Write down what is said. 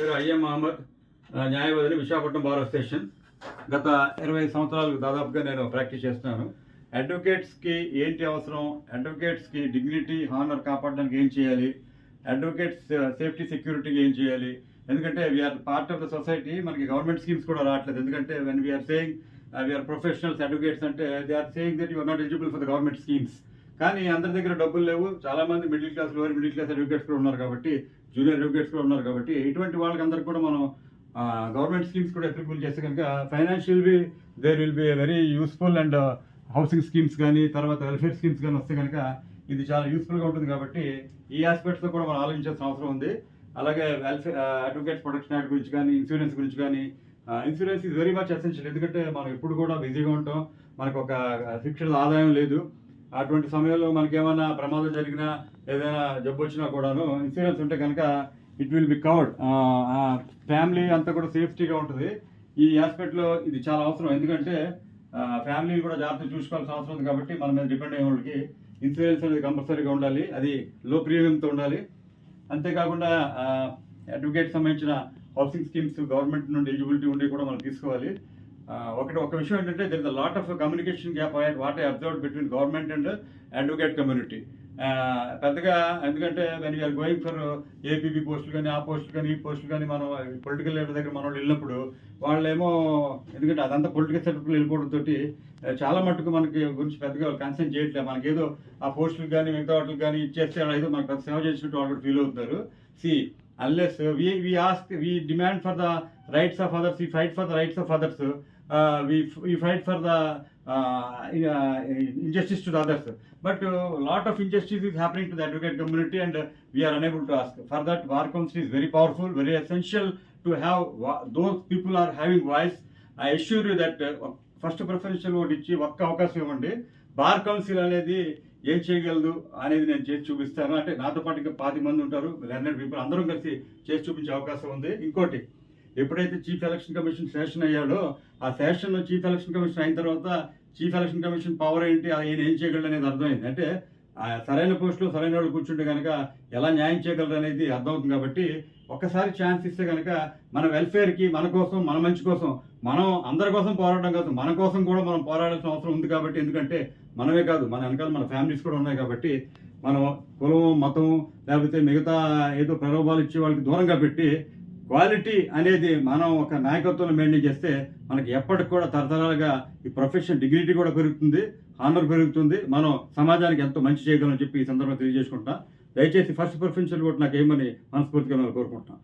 పేరు ఐఎం మహమ్మద్. న్యాయవాదిని Visakhapatnam bar association గత ఇరవై సంవత్సరాలకు దాదాపుగా నేను ప్రాక్టీస్ చేస్తున్నాను. అడ్వకేట్స్కి ఏంటి అవసరం? అడ్వకేట్స్కి డిగ్నిటీ హానర్ కాపాడడానికి ఏం చేయాలి? అడ్వకేట్స్ సేఫ్టీ సెక్యూరిటీకి ఏం చేయాలి? ఎందుకంటే we're part of the society మనకి గవర్నమెంట్ స్కీమ్స్ కూడా రావట్లేదు. ఎందుకంటే when we're saying we're professionals advocates అంటే they are saying that you're not eligible for the government schemes కానీ అందరి దగ్గర డబ్బులు లేవు. చాలా మంది middle class lower middle class advocates కూడా ఉన్నారు కాబట్టి జూనియర్ అడ్వకేట్స్ కూడా ఉన్నారు కాబట్టి ఇటువంటి వాళ్ళకందరికీ కూడా మనం గవర్నమెంట్ స్కీమ్స్ కూడా అప్లికబుల్ చేస్తే కనుక financial be there will be very useful and housing schemes కానీ తర్వాత వెల్ఫేర్ స్కీమ్స్ కానీ వస్తే కనుక ఇది చాలా యూస్ఫుల్గా ఉంటుంది కాబట్టి ఈ ఆస్పెక్ట్స్లో కూడా మనం ఆలోచించాల్సిన అవసరం ఉంది. అలాగే వెల్ఫేర్ అడ్వకేట్స్ ప్రొటెక్షన్ యాక్ట్ గురించి కానీ ఇన్సూరెన్స్ గురించి కానీ insurance is very much essential ఎందుకంటే మనం ఎప్పుడు కూడా బిజీగా ఉంటాం. మనకు ఒక ఫిక్స్డ్ ఆదాయం లేదు. అటువంటి సమయంలో మనకేమైనా ప్రమాదం జరిగినా ఏదైనా జబ్బు వచ్చినా కూడాను ఇన్సూరెన్స్ ఉంటే కనుక it will be covered. Family అంతా కూడా సేఫ్టీగా ఉంటుంది. ఈ ఆస్పెక్ట్లో ఇది చాలా అవసరం. ఎందుకంటే ఫ్యామిలీని కూడా జాగ్రత్తగా చూసుకోవాల్సిన అవసరం ఉంది కాబట్టి మన మీద డిపెండ్ అయ్యే వాళ్ళకి ఇన్సూరెన్స్ అనేది కంపల్సరీగా ఉండాలి. అది లో ప్రీమియంతో ఉండాలి. అంతేకాకుండా అడ్వకేట్ సంబంధించిన హౌసింగ్ స్కీమ్స్ గవర్నమెంట్ నుండి ఎలిజిబిలిటీ ఉండి కూడా మనం తీసుకోవాలి. ఒకటి ఒక విషయం ఏంటంటే there is lot of communication gap what I observe between government and advocate community పెద్దగా ఎందుకంటే when you're going for A P B పోస్టులు కానీ ఆ పోస్టులు కానీ ఈ పోస్టులు కానీ మనం పొలిటికల్ లీడర్ దగ్గర మనం వెళ్ళినప్పుడు వాళ్ళేమో ఎందుకంటే అదంతా పొలిటికల్ సెటప్లో వెళ్ళిపోవడంతో చాలా మట్టుకు మనకి గురించి పెద్దగా కన్సర్న్ చేయట్లేదు. మనకేదో ఆ పోస్టులు కానీ మిగతా వాటికి కానీ ఇచ్చేస్తే ఏదో మనకు పెద్ద సేవ చేసినట్టు వాళ్ళు ఫీల్ అవుతారు see unless we we ask we demand for the rights of others we fight for the rights of others we fight for the injustice to others but lot of injustice is happening to the advocate community and we're unable to ask for that bar council is very powerful very essential to have those people are having voice I assure you that first preferential vote ఇచ్చి ఒక్క అవకాశం ఇవ్వండి. Bar council అనేది ఏం చేయగలదు అనేది నేను చేసి చూపిస్తాను. అంటే నాతో పాటు ఇంకా పాతి మంది ఉంటారు. లెర్నెడ్ పీపుల్ అందరం కలిసి చేసి చూపించే అవకాశం ఉంది. ఇంకోటి ఎప్పుడైతే చీఫ్ ఎలక్షన్ కమిషన్ సెషన్ అయ్యాడో ఆ సెషన్ చీఫ్ ఎలక్షన్ కమిషన్ అయిన తర్వాత చీఫ్ ఎలక్షన్ కమిషన్ పవర్ ఏంటి ఆయన ఏం చేయగలడు అనేది అర్థమైంది. అంటే ఆ సరైన పోస్టులో సరైన వాళ్ళు కూర్చుంటే కనుక ఎలా న్యాయం చేయగలరు అనేది అర్థమవుతుంది కాబట్టి ఒక్కసారి ఛాన్స్ ఇస్తే కనుక మన వెల్ఫేర్కి మన కోసం మన మంచి కోసం మనం అందరి కోసం పోరాడడం కాదు మన కోసం కూడా మనం పోరాడాల్సిన అవసరం ఉంది కాబట్టి ఎందుకంటే మనమే కాదు మన వెనకాల మన ఫ్యామిలీస్ కూడా ఉన్నాయి కాబట్టి మనం కులం మతం లేకపోతే మిగతా ఏదో ప్రలోభాలు ఇచ్చే వాళ్ళకి దూరంగా పెట్టి క్వాలిటీ అనేది మనం ఒక నాయకత్వంలో మెయింటైన్ చేస్తే మనకి ఎప్పటికి కూడా తరతరాలుగా ఈ ప్రొఫెషన్ డిగ్నిటీ కూడా పెరుగుతుంది హానర్ పెరుగుతుంది. మనం సమాజానికి ఎంతో మంచి చేయగలం చెప్పి ఈ సందర్భంగా తెలియజేసుకుంటాం దయచేసి ఫస్ట్ ప్రిఫరెన్షియల్ కూడా నాకు ఏమని మనస్ఫూర్తిగా నేను కోరుకుంటున్నాను